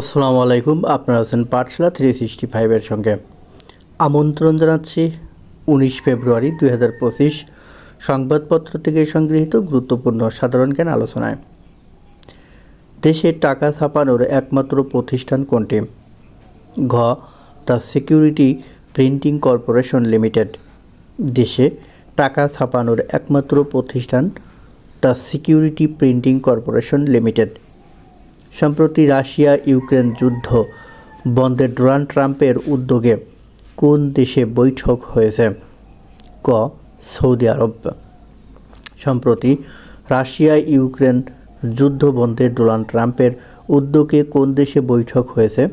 আসসালামু আলাইকুম, আপনারা আছেন পাঠশালা থ্রি সিক্সটি ফাইভের সঙ্গে। আমন্ত্রণ জানাচ্ছি উনিশ ফেব্রুয়ারি দুই হাজার পঁচিশ সংবাদপত্র থেকে সংগৃহীত গুরুত্বপূর্ণ সাধারণ জ্ঞান আলোচনায়। দেশে টাকা ছাপানোর একমাত্র প্রতিষ্ঠান কোনটি? ঘ, the security printing corporation limited. দেশে টাকা ছাপানোর একমাত্র প্রতিষ্ঠান the security printing corporation limited. সম্প্রতি রাশিয়া ইউক্রেন যুদ্ধ বন্ধে ডোনাল্ড ট্রাম্পের উদ্যোগে কোন দেশে বৈঠক হয়েছে? ক. Saudi Arab. সম্প্রতি রাশিয়া ইউক্রেন যুদ্ধ বন্ধে ডোনাল্ড ট্রাম্পের উদ্যোগে কোন দেশে বৈঠক হয়েছে?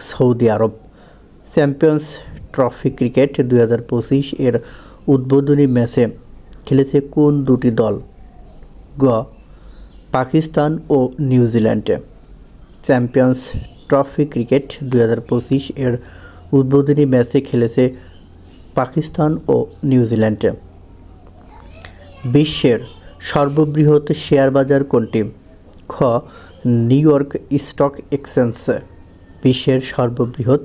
Saudi Arab. Champions trophy cricket দুই হাজার পঁচিশ এর উদ্বোধনী ম্যাচে খেলেছে কোন দুটি দল? গ. পাকিস্তান ও নিউজিল্যান্ডে চ্যাম্পিয়ন্স ট্রফি ক্রিকেট দুই হাজার পঁচিশ এর উদ্বোধনী ম্যাচে খেলেছে পাকিস্তান ও নিউজিল্যান্ডে বিশ্বের সর্ববৃহৎ শেয়ার বাজার কোনটি? খ, নিউ ইয়র্ক স্টক এক্সচেঞ্জ। বিশ্বের সর্ববৃহৎ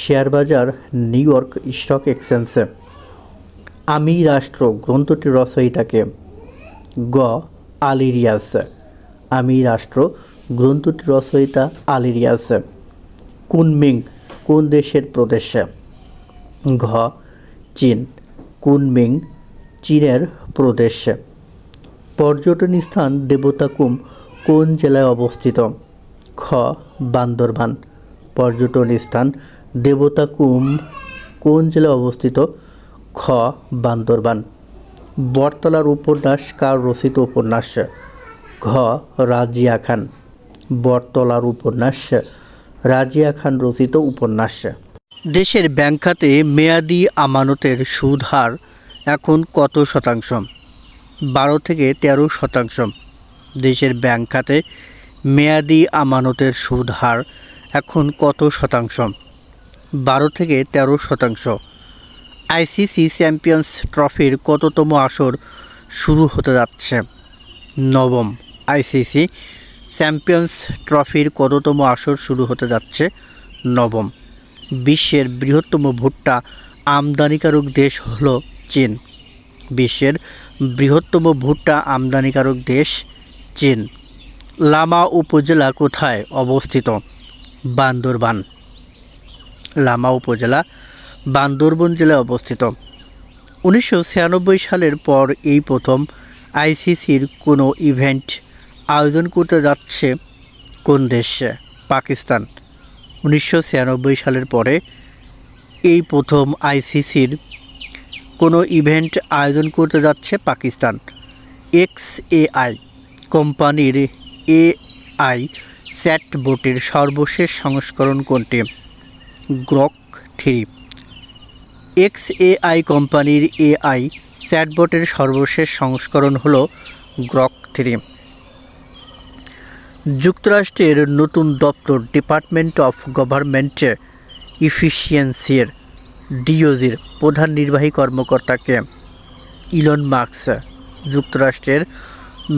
শেয়ার বাজার নিউ ইয়র্ক স্টক এক্সচেঞ্জ। আমি রাষ্ট্র গ্রন্থটির রচয়িতাকে। গ আলিরিয়াস আমি রাষ্ট্র গ্রন্থটি রচয়িতা আলিরিয়াস কুনমিং কোন দেশের প্রদেশ? ঘ. চীন। কুনমিং চীনের প্রদেশ। পর্যটন স্থান দেবতাকুম কোন জেলায় অবস্থিত? খ. বান্দরবান। পর্যটন স্থান দেবতাকুম কোন জেলায় অবস্থিত? খ. বান্দরবান। বটতলার উপন্যাস কার রচিত উপন্যাস? ঘ. রাজিয়া খান। বটতলার উপন্যাস। রাজিয়া খান রচিত উপন্যাস। দেশের ব্যাংক খাতে মেয়াদি আমানতের সুদ হার এখন কত শতাংশ? বারো থেকে তেরো শতাংশ। দেশের ব্যাংক খাতে মেয়াদি আমানতের সুদ হার এখন কত শতাংশ? বারো থেকে তেরো শতাংশ। আইসিসি চ্যাম্পিয়ন্স ট্রফির কততম আসর শুরু হতে যাচ্ছে? নবম। আইসিসি চ্যাম্পিয়ন্স ট্রফির কততম আসর শুরু হতে যাচ্ছে নবম। বিশ্বের বৃহত্তম ভুট্টা আমদানিকারক দেশ হল চীন। বিশ্বের বৃহত্তম ভুট্টা আমদানিকারক দেশ চীন। লামা উপজেলা কোথায় অবস্থিত? বান্দরবান। লামা উপজেলা বান্দরবন জেলায় অবস্থিত। উনিশশো ছিয়ানব্বই সালের পর এই প্রথম আইসিসির কোনো ইভেন্ট আয়োজন করতে যাচ্ছে কোন দেশে? পাকিস্তান। উনিশশো ছিয়ানব্বই সালের পরে এই প্রথম আইসিসির কোনো ইভেন্ট আয়োজন করতে যাচ্ছে পাকিস্তান। এক্স এআই কোম্পানির এআই চ্যাটবোটের সর্বশেষ সংস্করণ কোনটি? Grok three. এক্স এআই কোম্পানির এআই চ্যাটবটের সর্বশেষ সংস্করণ হলো গ্রক থ্রি। যুক্তরাষ্ট্রের নতুন দপ্তর ডিপার্টমেন্ট অফ গভর্নমেন্ট ইফিসিয়েন্সির ডিওজির প্রধান নির্বাহী কর্মকর্তাকে ইলন মার্কস যুক্তরাষ্ট্রের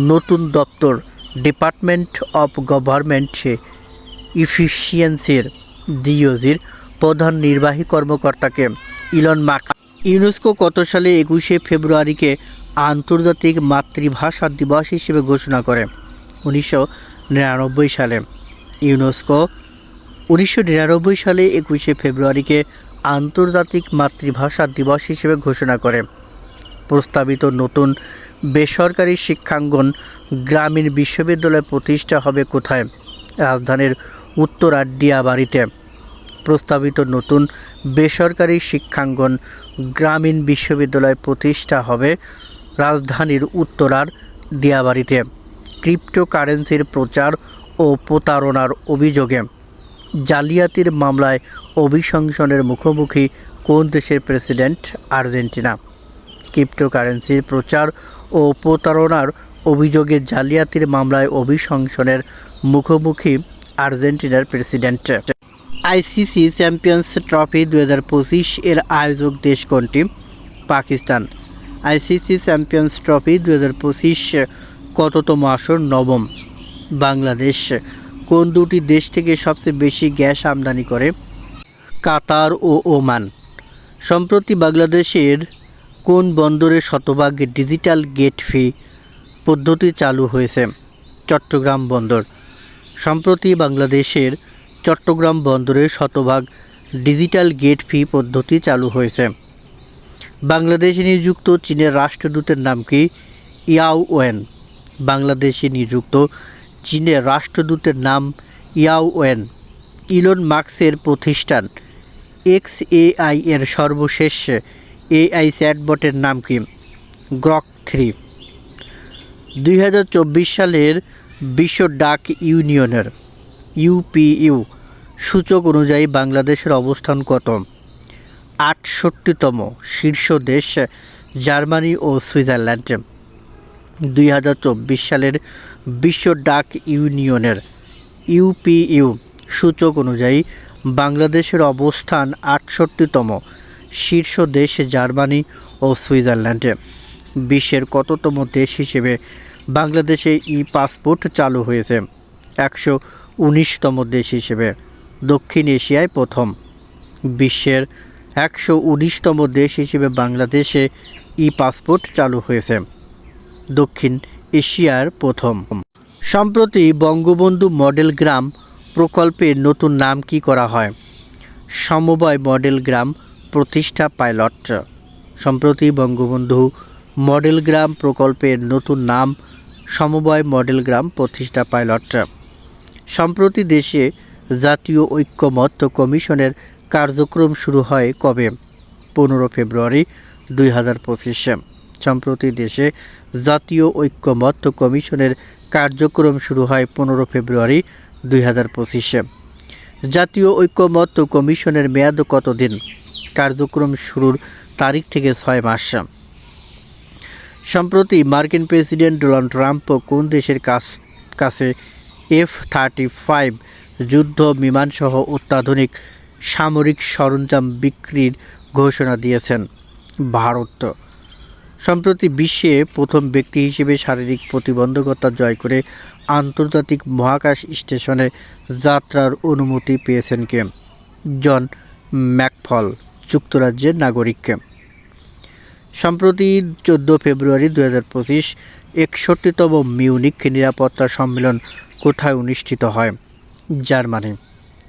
নতুন দপ্তর ডিপার্টমেন্ট অফ গভর্নমেন্ট ইফিসিয়েন্সির ডিওজির প্রধান নির্বাহী কর্মকর্তাকে ইলন মার্কস ইউনেস্কো কত সালে একুশে ফেব্রুয়ারিকে আন্তর্জাতিক মাতৃভাষা দিবস হিসেবে ঘোষণা করে। উনিশশো নিরানব্বই সালে। ইউনেস্কো উনিশশো নিরানব্বই সালে একুশে ফেব্রুয়ারিকে আন্তর্জাতিক মাতৃভাষা দিবস হিসেবে ঘোষণা করে। প্রস্তাবিত নতুন বেসরকারি শিক্ষাঙ্গন গ্রামীণ বিশ্ববিদ্যালয় প্রতিষ্ঠা হবে কোথায়? রাজধানীর উত্তরার ডিয়াবাড়িতে প্রস্তাবিত নতুন বেসরকারি শিক্ষাঙ্গন গ্রামীণ বিশ্ববিদ্যালয় প্রতিষ্ঠা হবে রাজধানীর উত্তরার দিয়াবাড়িতে ক্রিপ্টোকারেন্সির প্রচার ও প্রতারণার অভিযোগে জালিয়াতির মামলায় অভিশংসনের মুখোমুখি কোন দেশের প্রেসিডেন্ট? আর্জেন্টিনা। ক্রিপ্টোকারেন্সির প্রচার ও প্রতারণার অভিযোগে জালিয়াতির মামলায় অভিশংসনের মুখোমুখি আর্জেন্টিনার প্রেসিডেন্ট। আইসিসি চ্যাম্পিয়ন্স ট্রফি দু হাজার পঁচিশ এর আয়োজক দেশ কোনটি? পাকিস্তান। আইসিসি চ্যাম্পিয়ন্স ট্রফি দু হাজার পঁচিশ কততম আসর নবম? বাংলাদেশ কোন দুটি দেশ থেকে সবচেয়ে বেশি গ্যাস আমদানি করে? কাতার ও ওমান। সম্প্রতি বাংলাদেশের কোন বন্দরে শতভাগ ডিজিটাল গেট ফি পদ্ধতি চালু হয়েছে? চট্টগ্রাম বন্দর। সম্প্রতি বাংলাদেশের চট্টগ্রাম বন্দরে শতভাগ ডিজিটাল গেট ফি পদ্ধতি চালু হয়েছে। বাংলাদেশে নিযুক্ত চীনের রাষ্ট্রদূতের নাম কি? ইয়াও ওয়েন বাংলাদেশে নিযুক্ত চীনের রাষ্ট্রদূতের নাম ইয়াও ওয়েন ইলন মার্কসের প্রতিষ্ঠান এক্স এআই এর সর্বশেষ এআই চ্যাটবটের নাম কি? Grok three. দুই হাজার চব্বিশ সালের বিশ্ব ডাক ইউনিয়নের ইউপিইউ সূচক অনুযায়ী বাংলাদেশের অবস্থান কত? আটষট্টিতম শীর্ষ দেশ জার্মানি ও সুইজারল্যান্ড। দুই হাজার চব্বিশ সালের বিশ্ব ডাক ইউনিয়নের ইউপিইউ সূচক অনুযায়ী বাংলাদেশের অবস্থান আটষট্টিতম, শীর্ষ দেশ জার্মানি ও সুইজারল্যান্ডে। বিশ্বের কততম দেশ হিসেবে বাংলাদেশে ই পাসপোর্ট চালু হয়েছে? একশো উনিশতম দেশ হিসেবে। দক্ষিণ এশিয়ায় প্রথম। বিশ্বের একশো উনিশতম দেশ হিসেবে বাংলাদেশে ই পাসপোর্ট চালু হয়েছে। দক্ষিণ এশিয়ার প্রথম। সম্প্রতি বঙ্গবন্ধু মডেল গ্রাম প্রকল্পের নতুন নাম কি করা হয়? সমবায় মডেল গ্রাম প্রতিষ্ঠা পাইলট। সম্প্রতি বঙ্গবন্ধু মডেল গ্রাম প্রকল্পের নতুন নাম সমবায় মডেল গ্রাম প্রতিষ্ঠা পাইলট। সম্প্রতি দেশে জাতীয় ঐক্যমত্য কমিশনের কার্যক্রম শুরু হয় কবে? পনেরো ফেব্রুয়ারি দুই হাজার পঁচিশে। সম্প্রতি দেশে জাতীয় ঐক্যমত্য কমিশনের কার্যক্রম শুরু হয় পনেরো ফেব্রুয়ারি দুই হাজার পঁচিশে। জাতীয় ঐক্যমত্য কমিশনের মেয়াদ কতদিন? কার্যক্রম শুরুর তারিখ থেকে ছয় মাস। সম্প্রতি মার্কিন প্রেসিডেন্ট ডোনাল্ড ট্রাম্প কোন দেশের কাছ এফ থার্টি ফাইভ যুদ্ধ, বিমানসহ অত্যাধুনিক সামরিক সরঞ্জাম বিক্রির ঘোষণা দিয়েছেন? ভারত। সম্প্রতি বিশ্বে প্রথম ব্যক্তি হিসেবে শারীরিক প্রতিবন্ধকতা জয় করে আন্তর্জাতিক মহাকাশ স্টেশনে যাত্রার অনুমতি পেয়েছেন কে? জন ম্যাকফল, যুক্তরাজ্যের নাগরিককে। সম্প্রতি চোদ্দ ফেব্রুয়ারি দু হাজার পঁচিশ একষট্টিতম মিউনিক নিরাপত্তা সম্মেলন কোথায় অনুষ্ঠিত হয় জার্মানি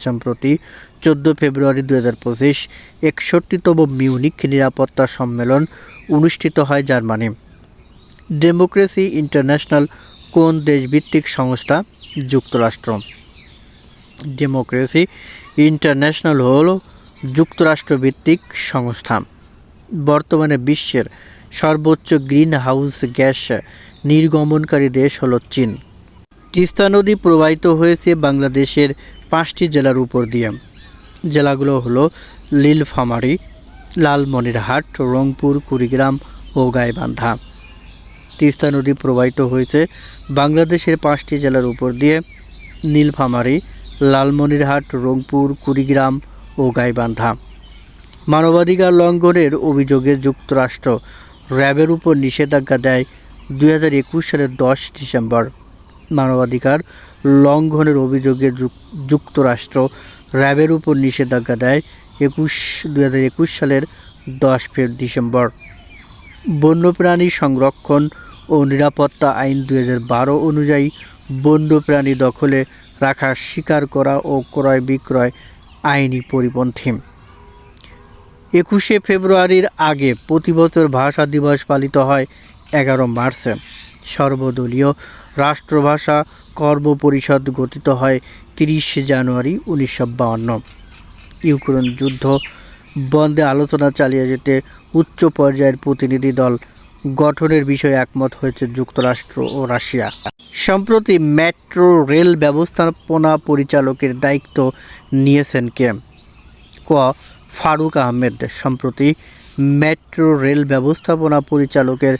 সম্প্রতি চোদ্দ ফেব্রুয়ারি দু হাজার পঁচিশ একষট্টিতম মিউনিক নিরাপত্তা সম্মেলন অনুষ্ঠিত হয় জার্মানি ডেমোক্রেসি ইন্টারন্যাশনাল কোন দেশভিত্তিক সংস্থা? যুক্তরাষ্ট্র। ডেমোক্রেসি ইন্টারন্যাশনাল হল যুক্তরাষ্ট্রভিত্তিক সংস্থা। বর্তমানে বিশ্বের সর্বোচ্চ গ্রিন হাউস গ্যাস নির্গমনকারী দেশ হলো চীন। তিস্তা নদী প্রবাহিত হয়েছে বাংলাদেশের পাঁচটি জেলার উপর দিয়ে। জেলাগুলো হলো লীলফামারী লালমনিরহাট, রংপুর, কুড়িগ্রাম ও গাইবান্ধা। তিস্তা নদী প্রবাহিত হয়েছে বাংলাদেশের পাঁচটি জেলার উপর দিয়ে। নীলফামারী, লালমনিরহাট, রংপুর, কুড়িগ্রাম ও গাইবান্ধা। মানবাধিকার লঙ্ঘনের অভিযোগে যুক্তরাষ্ট্র র্যাবের উপর নিষেধাজ্ঞা দেয় দুই হাজার একুশ সালের দশ ডিসেম্বর। মানবাধিকার লঙ্ঘনের অভিযোগে যুক- যুক্তরাষ্ট্র র্যাবের উপর নিষেধাজ্ঞা দেয় একুশ একুশ সালের দশ ফের ডিসেম্বর। বন্যপ্রাণী সংরক্ষণ ও নিরাপত্তা আইন হাজার বারো অনুযায়ী বন্যপ্রাণী দখলে রাখা শিকার করা ও ক্রয় বিক্রয় আইনি পরিপন্থী। একুশে ফেব্রুয়ারির আগে প্রতি বছর ভাষা দিবস পালিত হয় এগারো মার্চে। সর্বদলীয় রাষ্ট্রভাষা কর্ম পরিষদ গঠিত হয় তিরিশে জানুয়ারি উনিশশো বাহান্ন ইউক্রেন যুদ্ধ বন্ধে আলোচনা চালিয়ে যেতে উচ্চ পর্যায়ের প্রতিনিধি দল গঠনের বিষয়ে একমত হয়েছে যুক্তরাষ্ট্র ও রাশিয়া। সম্প্রতি মেট্রো রেল ব্যবস্থাপনা পরিচালকের দায়িত্ব নিয়েছেন কে? ক. ফারুক আহমেদ। সম্প্রতি মেট্রো রেল ব্যবস্থাপনা পরিচালকের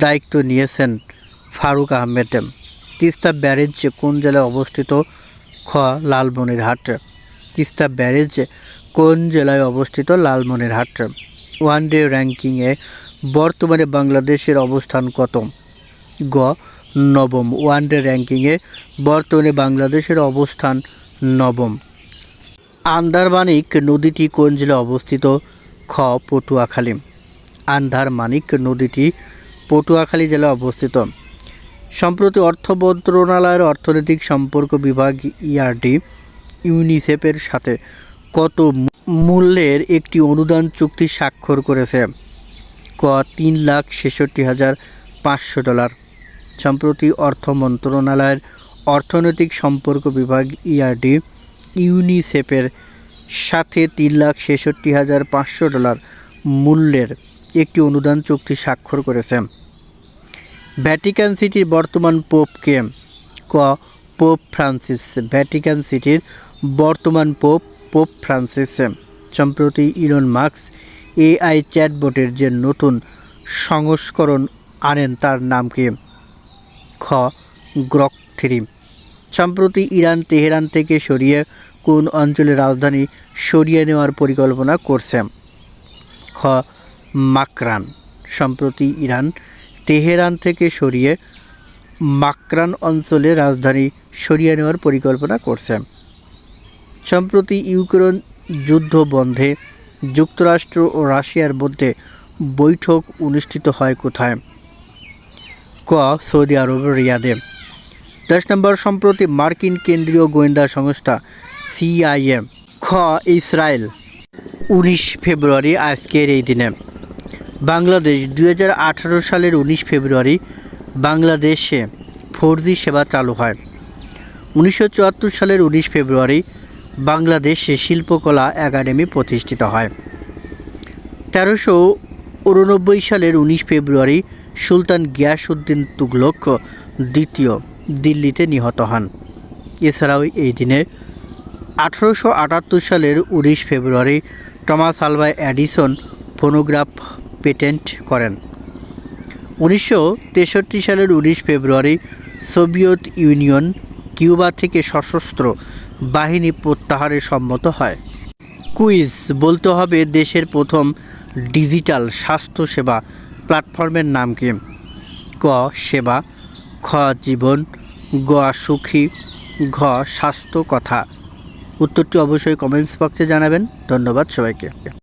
দায়িত্ব নিয়েছেন ফারুক আহমেদ তিস্তা ব্যারেজ কোন জেলায় অবস্থিত খ লালমনিরহাট? তিস্তা ব্যারেজ কোন জেলায় অবস্থিত লালমনিরহাট? ওয়ান ডে র্যাঙ্কিংয়ে বর্তমানে বাংলাদেশের অবস্থান কত? গ, নবম। ওয়ান ডে র্যাঙ্কিংয়ে বর্তমানে বাংলাদেশের অবস্থান নবম। আন্দারমানিক নদীটি কোন জেলায় অবস্থিত? খ, পটুয়াখালী। আন্ধারমানিক নদীটি পটুয়াখালী জেলায় অবস্থিত। সম্প্রতি অর্থ মন্ত্রণালয়ের অর্থনৈতিক সম্পর্ক বিভাগ ইআরডি ইউনিসেফের সাথে কত মূল্যের একটি অনুদান চুক্তি স্বাক্ষর করেছে? ক, তিন লাখ ছেষট্টি হাজার পাঁচশো ডলার। সম্প্রতি অর্থ মন্ত্রণালয়ের অর্থনৈতিক সম্পর্ক বিভাগ ইআরডি ইউনিসেফের সাথে তিন লাখ ছেষট্টি হাজার পাঁচশো ডলার মূল্যের একটি অনুদান চুক্তি স্বাক্ষর করেছে। ভ্যাটিকান সিটির বর্তমান পোপকে ক পোপ ফ্রান্সিস ভ্যাটিকান সিটির বর্তমান পোপ পোপ ফ্রান্সিস সম্প্রতি ইলন মার্কস এআই চ্যাটবটের যে নতুন সংস্করণ আনেন তার নাম কি? খ গ্রক থ্রি সম্প্রতি ইরান তেহরান থেকে সরিয়ে কোন অঞ্চলের রাজধানী সরিয়ে নেওয়ার পরিকল্পনা করছে? খ, মাকরান। সম্প্রতি ইরান তেহরান থেকে সরিয়ে মাকরান অঞ্চলে রাজধানী সরিয়ে নেওয়ার পরিকল্পনা করছে সম্প্রতি ইউক্রেন যুদ্ধ বন্ধে যুক্তরাষ্ট্র ও রাশিয়ার মধ্যে বৈঠক অনুষ্ঠিত হয় কোথায়? ক, সৌদি আরব রিয়াদে। দশ নম্বর, সম্প্রতি মার্কিন কেন্দ্রীয় গোয়েন্দা সংস্থা সিআইএম। খ, ইসরায়েল। উনিশ ফেব্রুয়ারি আজকের এই দিনে। বাংলাদেশ দু হাজার আঠেরো সালের উনিশ ফেব্রুয়ারি বাংলাদেশে ফোর সেবা চালু হয়। উনিশশো চুয়াত্তর সালের উনিশ ফেব্রুয়ারি বাংলাদেশে শিল্পকলা একাডেমি প্রতিষ্ঠিত হয়। তেরোশো উননব্বই সালের উনিশ ফেব্রুয়ারি সুলতান গিয়াসউদ্দিন তুগলক দ্বিতীয় দিল্লিতে নিহত হন। এছাড়াও এই দিনে আঠারোশো আটাত্তর সালের উনিশ ফেব্রুয়ারি Thomas Alva Edison phonograph patent করেন। উনিশশো তেষট্টি সালের উনিশ ফেব্রুয়ারি সোভিয়েত ইউনিয়ন কিউবা থেকে সশস্ত্র বাহিনী প্রত্যাহারে সম্মত হয়। কুইজ, বলতে হবে দেশের প্রথম ডিজিটাল স্বাস্থ্যসেবা প্ল্যাটফর্মের নাম কি? ক, সেবা, খ, জীবন, গ, সুখী, ঘ, স্বাস্থ্য, কথা। উত্তরটি অবশ্যই কমেন্টস বক্সে জানাবেন। ধন্যবাদ সবাইকে।